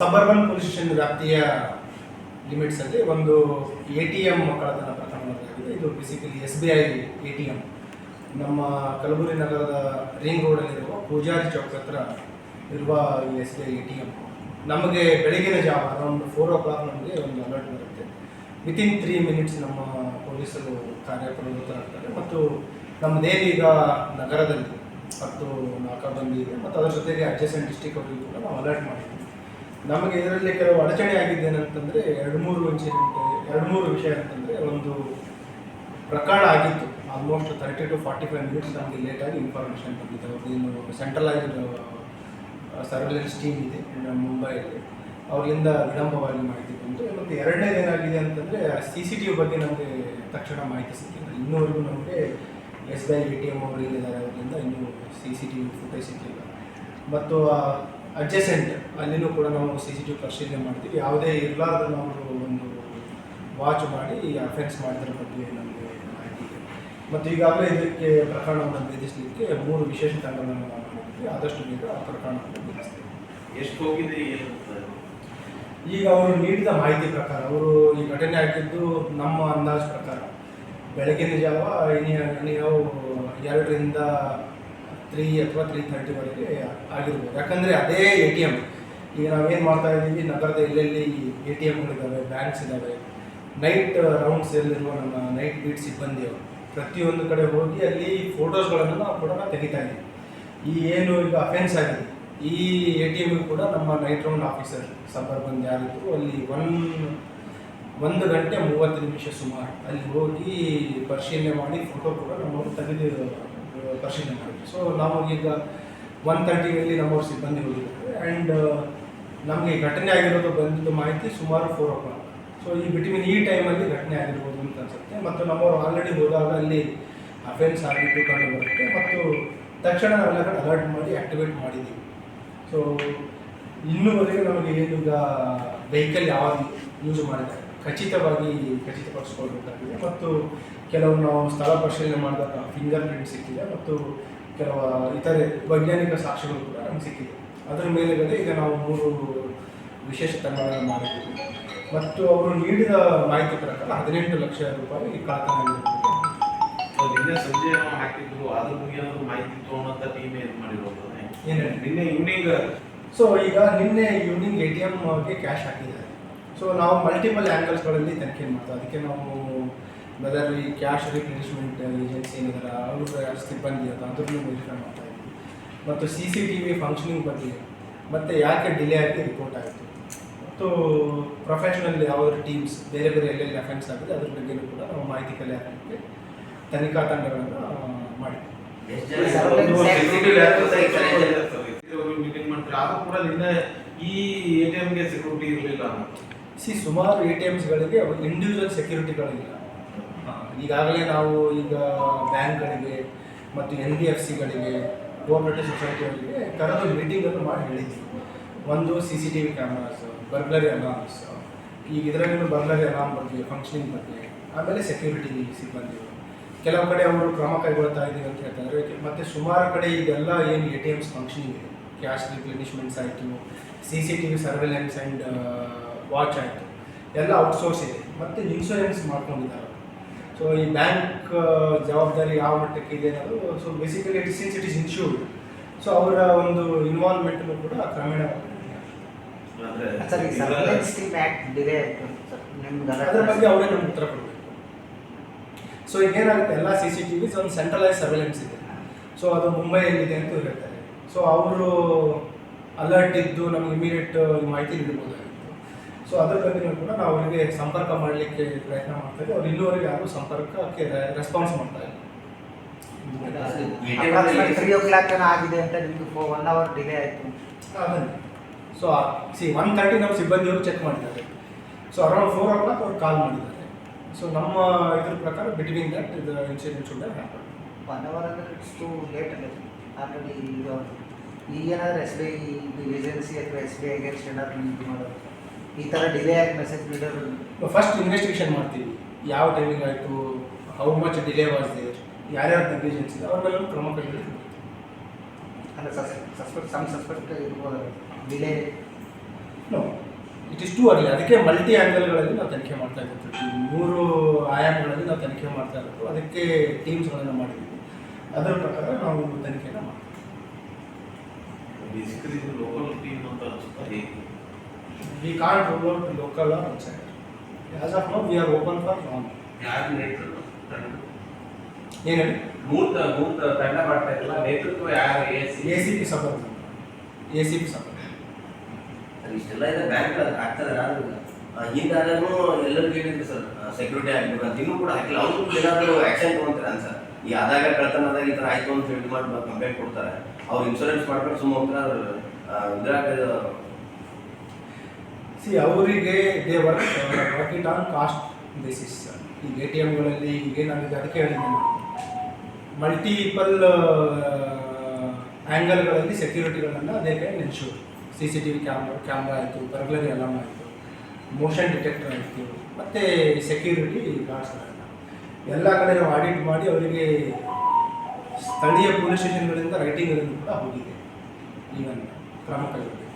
Suburban police station ವ್ಯಾಪ್ತಿಯ limits ಅಲ್ಲಿ ಒಂದು ಎ ಟಿ ಎಂ ಇದು basically S B I A T M ನಮ್ಮ ಕಲಬುರಗಿ ನಗರದ ರಿಂಗ್ ರೋಡಲ್ಲಿರುವ ಪೂಜಾರಿ ಚೌಕ್ ಹತ್ರ ಇರುವ ಈ S B I A T M ನಮಗೆ ಬೆಳಗಿನ ಜಾವ ಅರೌಂಡ್ ಫೋರ್ ಓ ಕ್ಲಾಕ್ ನಮಗೆ ಒಂದು ಅಲರ್ಟ್ ಬರುತ್ತೆ. ವಿತಿನ್ ತ್ರೀ ಮಿನಿಟ್ಸ್ ನಮ್ಮ ಪೊಲೀಸರು ಕಾರ್ಯಪ್ರವೃತ್ತರಾಗ್ತಾರೆ ಮತ್ತು ನಮ್ಮದೇನೀಗ ನಗರದಲ್ಲಿ ಹತ್ತು ನಾಲ್ಕು ಇದೆ ಮತ್ತು ಅದರ ಜೊತೆಗೆ ಅಡ್ಜಸೆಂಟ್ ಡಿಸ್ಟಿಕ್ ಅವರಿಗೂ ಕೂಡ ನಾವು ಅಲರ್ಟ್ ಮಾಡಿದ್ವಿ ನಮಗೆ ಇದರಲ್ಲಿ ಕೆಲವು ಅಡಚಣೆ ಆಗಿದ್ದೇನಂತಂದರೆ ಎರಡು ಮೂರು ವಿಷಯ ಎರಡು ಮೂರು ವಿಷಯ ಅಂತಂದರೆ ಒಂದು ಪ್ರಕರಣ ಆಗಿತ್ತು. Almost thirty two forty five minutes ನಮಗೆ ಲೇಟಾಗಿ ಇನ್ಫಾರ್ಮೇಷನ್ ಬಂದಿದೆ. ಅವ್ರದ್ದು ಸೆಂಟ್ರಲೈಸ್ಡ್ ಸರ್ವೆಲೆನ್ಸ್ ಟೀಮ್ ಇದೆ ಮುಂಬೈಯಲ್ಲಿ. ಅವರಿಂದ ವಿಳಂಬವಾಗಿ ಮಾಹಿತಿ ಬಂತು. ಮತ್ತು ಎರಡನೇದು ಏನಾಗಿದೆ ಅಂತಂದರೆ ಸಿ ಸಿ ಟಿ ವಿ ಬಗ್ಗೆ ನಮಗೆ ತಕ್ಷಣ ಮಾಹಿತಿ ಸಿಕ್ಕಿಲ್ಲ. ಇನ್ನೂವರೆಗೂ ನಮಗೆ S B I A T M ಅವರು ಏನಿದ್ದಾರೆ ಅವರಿಂದ ಇನ್ನೂ C C T V footage ಸಿಕ್ಕಿಲ್ಲ. ಮತ್ತು ಅಡ್ಜಸೆಂಟ್ ಅಲ್ಲಿನೂ ಕೂಡ ನಾವು ಸಿ ಸಿ ಟಿ ವಿ ಪರಿಶೀಲನೆ ಮಾಡ್ತೀವಿ ಯಾವುದೇ ಇರಲಾರ್ದು ನಾವು ಒಂದು ವಾಚ್ ಮಾಡಿ ಈ ಅಫೆನ್ಸ್ ಮಾಡಿದ್ರ ಬಗ್ಗೆ ನಮಗೆ ಮಾಹಿತಿ ಇದೆ. ಮತ್ತು ಈಗಾಗಲೇ ಇದಕ್ಕೆ ಪ್ರಕರಣವನ್ನು ಭೇದಿಸಲಿಕ್ಕೆ ಮೂರು ವಿಶೇಷ ತಂಡಗಳನ್ನು ನಾವು ಮಾಡಿದ್ವಿ. ಆದಷ್ಟು ಬೇಗ ಆ ಪ್ರಕರಣವನ್ನು ಭೇದಿಸ್ತೀವಿ. ಎಷ್ಟು ಹೋಗಿದೆ ಏನು? ಈಗ ಅವರು ನೀಡಿದ ಮಾಹಿತಿ ಪ್ರಕಾರ ಅವರು ಈ ಘಟನೆ ಆಗಿದ್ದು ನಮ್ಮ ಅಂದಾಜು ಪ್ರಕಾರ ಬೆಳಗಿನ ಜಾವ ನೀವು ಎರಡರಿಂದ ತ್ರೀ ಅಥವಾ ತ್ರೀ ತರ್ಟಿವರೆಗೆ ಆಗಿರ್ಬೋದು. ಯಾಕಂದರೆ ಅದೇ ಎ ಟಿ ಎಂ ಈಗ ನಾವೇನು ಮಾಡ್ತಾ ಇದ್ದೀವಿ? ನಗರದ ಎಲ್ಲೆಲ್ಲಿ ಎ ಟಿ ಎಮ್ಗಳಿದ್ದಾವೆ ಬ್ಯಾಂಕ್ಸ್ ಇದ್ದಾವೆ ನೈಟ್ ರೌಂಡ್ಸ್ ಎಲ್ಲಿರುವ ನಮ್ಮ ನೈಟ್ ಬೀಟ್ ಸಿಬ್ಬಂದಿಯವರು ಪ್ರತಿಯೊಂದು ಕಡೆ ಹೋಗಿ ಅಲ್ಲಿ ಫೋಟೋಸ್ಗಳನ್ನು ನಾವು ಕೂಡ ತೆಗಿತಾ ಇದ್ದೀವಿ. ಈ ಏನು ಈಗ ಅಫೆನ್ಸ್ ಆಗಿದೆ ಈ ಎ ಟಿ ಎಮ್ಗೂ ಕೂಡ ನಮ್ಮ ನೈಟ್ ರೌಂಡ್ ಆಫೀಸರ್ ಸಬರ್ ಯಾರಿದ್ರು ಅಲ್ಲಿ ಒನ್ ಒಂದು ಗಂಟೆ ಮೂವತ್ತು ನಿಮಿಷ ಸುಮಾರು ಅಲ್ಲಿ ಹೋಗಿ ಪರಿಶೀಲನೆ ಮಾಡಿ ಫೋಟೋ ಕೂಡ ನಮ್ಮವರು ತೆಗೆದು ಆ, ಪರಿಶೀಲನೆ ಮಾಡಿದ್ವಿ. ಸೊ ನಾವು ಈಗ ಒನ್ ತರ್ಟಿಯಲ್ಲಿ ನಮ್ಮವ್ರ ಸಿಬ್ಬಂದಿ ಹೋಗಿದ್ದಾರೆ. ಆ್ಯಂಡ್ ನಮಗೆ ಘಟನೆ ಆಗಿರೋದು ಬಂದಿದ್ದು ಮಾಹಿತಿ ಸುಮಾರು ಫೋರ್ ಓ ಕ್ಲಾಕ್ ಸೊ ಈ ಬಿಟ್ವೀನ್ ಈ ಟೈಮಲ್ಲಿ ಘಟನೆ ಆಗಿರ್ಬೋದು ಅಂತ ಅನ್ಸುತ್ತೆ. ಮತ್ತು ನಮ್ಮವರು ಆಲ್ರೆಡಿ ಹೋದಾಗ ಅಲ್ಲಿ ಅಫೆನ್ಸ್ ಆಗಿದ್ದು ಕಂಡು ಬರುತ್ತೆ ಮತ್ತು ತಕ್ಷಣ ನಾವೆಲ್ಲ ಕಡೆ ಅಲರ್ಟ್ ಮಾಡಿ ಆಕ್ಟಿವೇಟ್ ಮಾಡಿದ್ದೀವಿ ಸೊ ಇನ್ನೂವರೆಗೆ ನಮಗೆ ಏನೀಗ ವೆಹಿಕಲ್ ಯಾವಾಗ ಯೂಸ್ ಮಾಡಿದ್ದಾರೆ. ಖಚಿತವಾಗಿ ಖಚಿತಪಡಿಸ್ಕೊಳ್ಬೇಕಾಗಿದೆ. ಮತ್ತು ಕೆಲವು ನಾವು ಸ್ಥಳ ಪರಿಶೀಲನೆ ಮಾಡಿದಾಗ ಫಿಂಗರ್ ಪ್ರಿಂಟ್ ಸಿಕ್ಕಿದೆ ಮತ್ತು ಕೆಲವು ಇತರೆ ವೈಜ್ಞಾನಿಕ ಸಾಕ್ಷ್ಯಗಳು ಕೂಡ ನಮ್ಗೆ ಸಿಕ್ಕಿದೆ. ಅದರ ಮೇಲೆಗಡೆ ಈಗ ನಾವು ಮೂರು ವಿಶೇಷ ತಂಡಗಳನ್ನು ಮಾಡಿದ್ದೀವಿ. ಮತ್ತು ಅವರು ನೀಡಿದ ಮಾಹಿತಿ ಪ್ರಕಾರ ಹದಿನೆಂಟು ಲಕ್ಷ ರೂಪಾಯಿ ಈ ಅವ್ರು ನಿನ್ನೆ ಸಂಜೆ ಹಾಕಿದ್ರು ಅದ್ರ ಬಗ್ಗೆ ಒಂದು ಮಾಹಿತಿ ತಗೊಂಡಂತ ಟೀಮ್ ಏನ್ ಮಾಡಿರೋದು? ಏನೇ ನಿನ್ನೆ ಈವ್ನಿಂಗ್ ಸೊ ಈಗ ನಿನ್ನೆ ಈವ್ನಿಂಗ್ ಎ ಟಿ ಎಮ್ಗೆ ಕ್ಯಾಶ್ ಹಾಕಿದ್ದಾರೆ. ಸೊ ನಾವು ಮಲ್ಟಿಪಲ್ ಆ್ಯಂಗಲ್ಸ್ಗಳಲ್ಲಿ ತನಿಖೆ ಮಾಡ್ತೀವಿ. ಅದಕ್ಕೆ ನಾವು ವೆದರ್ ಈ ಕ್ಯಾಶ್ ರಿಪ್ಲೇಸ್ಮೆಂಟ್ ಏಜೆನ್ಸಿ ಏನಿದ್ದಾರೆ ಅವ್ರ ಸಿಬ್ಬಂದಿ ಅದು ಅದ್ರಲ್ಲೂ ವೆರಿಫೈ ಮಾಡ್ತಾ ಇದ್ವಿ. ಮತ್ತು C C T V functioning ಬಗ್ಗೆ ಮತ್ತು ಯಾಕೆ ಡಿಲೇ ಆಗಿ ರಿಪೋರ್ಟ್ ಆಯಿತು. ಮತ್ತು ಪ್ರೊಫೆಷನಲ್ ಯಾವ್ದಾದ್ರು ಟೀಮ್ಸ್ ಬೇರೆ ಬೇರೆ ಎಲ್ಲೆಲ್ಲಿ ಅಫೆನ್ಸ್ ಆಗಿದೆ ಅದ್ರ ಬಗ್ಗೆಯೂ ಕೂಡ ನಾವು ಮಾಹಿತಿ ಕಲೆ ಹಾಕಲಿಕ್ಕೆ ತನಿಖಾ ತಂಡಗಳನ್ನು ಮಾಡಿದ್ವಿ. ಮೀಟಿಂಗ್ ಮಾಡ್ತಾರೆ? ಆದರೂ ಕೂಡ ಈ ಎ ಟಿ ಎಮ್ಗೆ ಸೆಕ್ಯೂರಿಟಿ ಇರಲಿಲ್ಲ ಸಿ ಸುಮಾರು ಎ ಟಿ ಎಮ್ಸ್ಗಳಿಗೆ ಇಂಡಿವಿಜುವಲ್ ಸೆಕ್ಯೂರಿಟಿಗಳಿಲ್ಲ ಈಗಾಗಲೇ ನಾವು ಈಗ ಬ್ಯಾಂಕ್ಗಳಿಗೆ ಮತ್ತು ಎನ್ ಬಿ ಎಫ್ ಸಿಗಳಿಗೆ ಕೋಆಪರೇಟಿವ್ ಸೊಸೈಟಿಗಳಿಗೆ ಕರೆದು ಮೀಟಿಂಗನ್ನು ಮಾಡಿ ಹೇಳಿದ್ವಿ. ಒಂದು C C T V cameras burglary alarms ಈಗ ಇದರಲ್ಲಿ ಬರ್ಗ್ಲರಿ ಅಲಾರ್ಮ್ ಬಗ್ಗೆ ಫಂಕ್ಷನಿಂಗ್ ಬಗ್ಗೆ, ಆಮೇಲೆ ಸೆಕ್ಯೂರಿಟಿ ಸಿಬ್ಬಂದಿಗಳು ಕೆಲವು ಕಡೆ ಅವರು ಕ್ರಮ ಕೈಗೊಳ್ತಾ ಇದ್ದೀವಿ ಅಂತ ಹೇಳ್ತಾರೆ. ಮತ್ತು ಸುಮಾರು ಕಡೆ ಇದೆಲ್ಲ ಏನು ಎ ಟಿ ಎಮ್ಸ್ ಫಂಕ್ಷನಿಂಗ್ ಇದೆ. ಕ್ಯಾಶ್ ರಿಪ್ಲೆನಿಶ್ಮೆಂಟ್ಸ್ ಆಯಿತು C C T V surveillance and watch ಆಯಿತು. ಎಲ್ಲ ಔಟ್ಸೋರ್ಸ್ ಇದೆ. ಮತ್ತು ಇನ್ಶೂರೆನ್ಸ್ ಮಾಡ್ಕೊಂಡಿದ್ದಾರೆ ಸೊ ಈ ಬ್ಯಾಂಕ್ ಜವಾಬ್ದಾರಿ ಯಾವ ಮಟ್ಟಕ್ಕೆ ಇದೆ ಅನ್ನೋದು so basically it since it is insured so ಅವರ ಒಂದು ಇನ್ವಾಲ್ವ್ಮೆಂಟನ್ನು ಕೂಡ ಕ್ರಮೇಣ ಅದರ ಬಗ್ಗೆ ಅವರೇ ನಮ್ಗೆ ಉತ್ತರ ಕೊಡಬೇಕು. ಸೊ ಈಗ ಏನಾಗುತ್ತೆ ಎಲ್ಲ ಸಿ ಸಿ ಟಿ ವಿಸ್ ಒಂದು ಸೆಂಟ್ರಲೈಸ್ ಸರ್ವೆಲೆನ್ಸ್ ಇದೆ. ಸೊ ಅದು ಮುಂಬೈಯಲ್ಲಿದೆ ಅಂತ ಹೇಳ್ತಾರೆ. ಸೊ ಅವರು ಅಲರ್ಟ್ ಇದ್ದು ನಮ್ಗೆ ಇಮಿಡಿಯೇಟ್ ಮಾಹಿತಿ ನೀಡಬಹುದಾಗಿತ್ತು ಸೊ ಅದ್ರ ಬಗ್ಗೆ ಕೂಡ ನಾವು ಅವರಿಗೆ ಸಂಪರ್ಕ ಮಾಡಲಿಕ್ಕೆ ಪ್ರಯತ್ನ ಮಾಡ್ತಾ ಇದ್ದೀವಿ. ಅವ್ರು ಇನ್ನೂವರೆಗೆ ಯಾರು ಸಂಪರ್ಕಕ್ಕೆ ರೆಸ್ಪಾನ್ಸ್ ಮಾಡ್ತಾ ಇಲ್ಲ. ತ್ರೀ ಓ ಕ್ಲಾಕ್ ಏನೋ ಆಗಿದೆ ಅಂತ ನಿಮ್ಗೆ ಒನ್ ಅವರ್ ಡಿಲೇ ಆಯಿತು. ಅದನ್ನೇ ಸೊ ಸಿ ಒನ್ ತರ್ಟಿ ನಮ್ಮ ಸಿಬ್ಬಂದಿಯವರು ಚೆಕ್ ಮಾಡಿದ್ದಾರೆ. So around four o'clock ಅವ್ರು ಕಾಲ್ ಮಾಡಿದ್ದಾರೆ. ಸೊ ನಮ್ಮ ಇದ್ರ ಪ್ರಕಾರ ಬಿಟ್ವೀನ್ ದಟ್ ಇದು incident should happen one hour ಅಂದರೆ ಇಟ್ಸ್ ಟು ಲೇಟ್ ಅಲ್ಲ. ಆಲ್ರೆಡಿ ಈಗ ಈಗೇನಾದ್ರೂ ಎಸ್ ಬಿ ಐ ಏಜೆನ್ಸಿ ಅಥವಾ ಎಸ್ ಬಿ ಐ ಅಗೇನ್ಸ್ಟ್ ಏನಾದರೂ ಮಾಡೋದು. ಈ ಥರ ಡಿಲೇ ಆಗಿ ಮೆಸೇಜ್ ಬಿಡೋರು ಫಸ್ಟ್ ಇನ್ವೆಸ್ಟಿಗೇಷನ್ ಮಾಡ್ತೀವಿ. ಯಾವ ಟೈಮಿಂಗ್ ಆಯಿತು? How much delay was there ಯಾರ್ಯಾರು ನೆಗ್ಲಿಜೆನ್ಸ್ ಇದೆ? ಅವ್ರ ಮೇಲೆ ಕ್ರಮ ಕೈಗೊಳ್ಳಿ ಅಂದರೆ ಸಸ್ಪೆಕ್ಟ್ ಸಮ್ ಸಸ್ಪೆಕ್ಟ್ ಇರ್ಬೋದು delay no it is too early ಅದಕ್ಕೆ ಮಲ್ಟಿ ಆ್ಯಂಗಲ್ಗಳಲ್ಲಿ ನಾವು ತನಿಖೆ ಮಾಡ್ತಾ ಇರ್ತೀವಿ. ಈ ಮೂರು ಆಯಾಮಗಳಲ್ಲಿ ನಾವು ತನಿಖೆ ಮಾಡ್ತಾ ಇರ್ತೀವಿ. ಅದಕ್ಕೆ ಟೀಮ್ಸ್ಗಳನ್ನು ಮಾಡಿದ್ದೀವಿ. ಅದರ ಪ್ರಕಾರ ನಾವು ತನಿಖೆನ ಮಾಡ್ತೀವಿ. ಬೇಸಿಕಲಿ ಇದು ಲೋಕಲ್ ಟೀಮ್ ಅಂತ ಅನಿಸ್ತಾ ಹೇಗೆ? We can't rule out local or outside. As of now, we are open for ನಾನ್ ಯಾರು ನೇತೃತ್ವ? ಏನು ಹೇಳಿ ಬೂತ್ ಬೂತ್ ತಂಡ ಮಾಡ್ತಾ ಇರಲ್ಲ. ನೇತೃತ್ವ ಯಾರು? A C A C P suburban A C P suburban ಇಷ್ಟೆಲ್ಲ ಇದೆ. ಬ್ಯಾಂಕ್ ಹಿಂದಾದ್ರೂ ಎಲ್ಲರಿಗೂ ಹೇಳಿದ್ರು ಸರ್? ಸೆಕ್ಯೂರಿಟಿ ಆಗ್ಬೇಕು ಅಂತ. ಇನ್ನೂ ಕೂಡ ಹಾಕಿಲ್ಲ. ಅವ್ರು ಏನಾದರೂ ಆಕ್ಷನ್ ತಗೊಂತಾರೆ ಸರ್? ಈ ಆದಾಗ ಕಳ್ತನದಾಗ ಈ ಥರ ಆಯ್ತು ಅಂತ ಹೇಳಿ ಮಾಡಿ ಕಂಪ್ಲೇಂಟ್ ಕೊಡ್ತಾರೆ. ಅವ್ರು ಇನ್ಶೂರೆನ್ಸ್ ಮಾಡ್ಕೊಂಡು ಸುಮ್ಮನೆ ಹೋಗ್ತಾರೆ. ಇದ್ರಾಗ ಸಿ ಅವರಿಗೆ they work work it on cost basis ಈಗ ಎ ಟಿ ಎಮ್ಗಳಲ್ಲಿ ಈಗೇನಾಗಿದೆ ಅದಕ್ಕೆ ಹೇಳಿದ್ದೀನಿ ಮಲ್ಟಿಪಲ್ ಆ್ಯಂಗಲ್ಗಳಲ್ಲಿ ಸೆಕ್ಯೂರಿಟಿಗಳನ್ನು ಅದೇ ensure C C T V camera camera ಆಯಿತು ಬರ್ಗ್ಲರಿ ಅಲಾರ್ಮ್ ಆಯಿತು ಮೋಷನ್ ಡಿಟೆಕ್ಟರ್ ಆಯಿತು, ಮತ್ತು ಸೆಕ್ಯೂರಿಟಿ ಗಾರ್ಡ್ಸ್ಗಳನ್ನು ಎಲ್ಲ ಕಡೆ ನಾವು ಆಡಿಟ್ ಮಾಡಿ ಅವರಿಗೆ ಸ್ಥಳೀಯ ಪೊಲೀಸ್ ಸ್ಟೇಷನ್ಗಳಿಂದ ರೈಟಿಂಗ್ಗಳನ್ನು ಕೂಡ ಹೋಗಿದೆ. ಈವನ್ ಕ್ರಮ ಕೈಗೊಂಡಿದೆ.